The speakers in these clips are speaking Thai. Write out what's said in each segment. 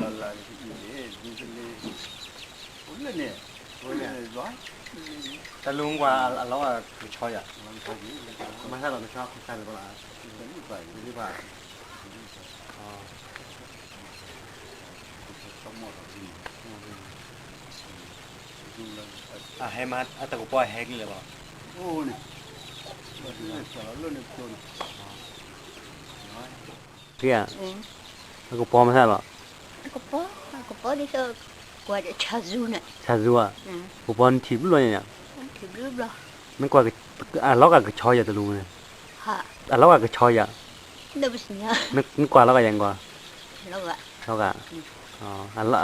la la ni ni ni ulle ne ulle ne ba แต่ลุงกว่าเราอะคือชอยอะไม่ใช่เราไม่ชอบใช่หรือเปล่า ni ba หรอเปล่าเฮมัดอะให้มาอะต่กูปอยแฮกเลยเปล่า oh ni ba ni sa lo ne ko ni พี่อะ Ừ. แล้วกูปอไม่ใช่หรอ Ako po, ako po dito kwa de chazuna. ชาซัว Ừ. กูปล่อยทีบล้วนอย่าง Thì blue blo. ไม่กว่าอะเราก็ชอยอะแต่ลุงเนี่ย Ha, อะเราก็ชอยอะ na bus niya. ไม่ไม่กว่าเราก็ยังกว่า Lo ga. เราก็อ๋ออะเร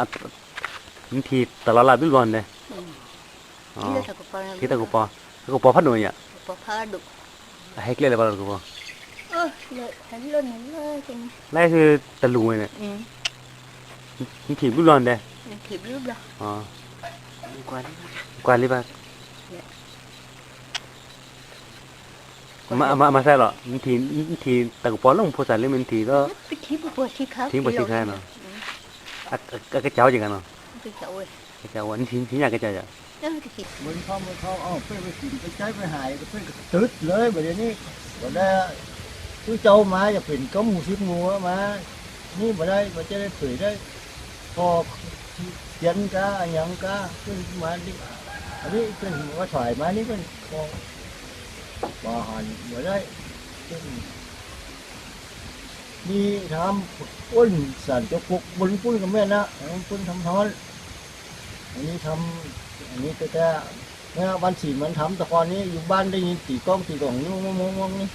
าอะบางทีแต่เราลาบิลบอลเลย Ừ. อ๋อ Dito sa ko pa na. ที่แต่กูปล่อยกูปล่อยพัดหน่วยอะ Pa pa do. แฮกเลยเลยเปล่ากูปล่อย Oh, lo, hello na lo kin. ไล่คือแต่ลุงเนี่ย Ừ. บางทีบิลบอลเลย Thì blue blo. อ๋อ Kwa đi. กว่าหรือเปล่ามามามาใช่หรอบางทีบางทีแต่กูปล่อยลงโพสต์เลยบางทีก็ Pi thi bu po si ka. ทิ้งไปสิครับเนาะอะก็ก็เจ้าอย่างกันเนาะ Pi ka oi. ก็เจ้าวันทิ้งทิ้งอยากก็เจ้าจ้ะ Nó thì thì มันเข้ามันเข้าเอาเพื่อนไปกินไปใช้ไปหายเพื่อนก็ตึดเลยแบบนี้วันนี้ตู้เจ้ามาจะเป็นก้มหมูซิบงัวมา นี่มาได้มาจะได้เผยได้ พอยันก้าอันยังก้าเพื่อนมาดิอันนี้เพื่อนว่าถอยมานี่เพื่อนพอบ่หันมาได้เพื่อนมีทำปุ้นสันจกปุกบุญปุ้นกับแม่นะปุ้นทำท้อนอันนี้ทำอันนี้ก็จะเนี่ยวันสี่มันทำแต่ก่อนนี้อยู่บ้านได้ยินตีกล้องตีกล่องนี่มองมองมองนี่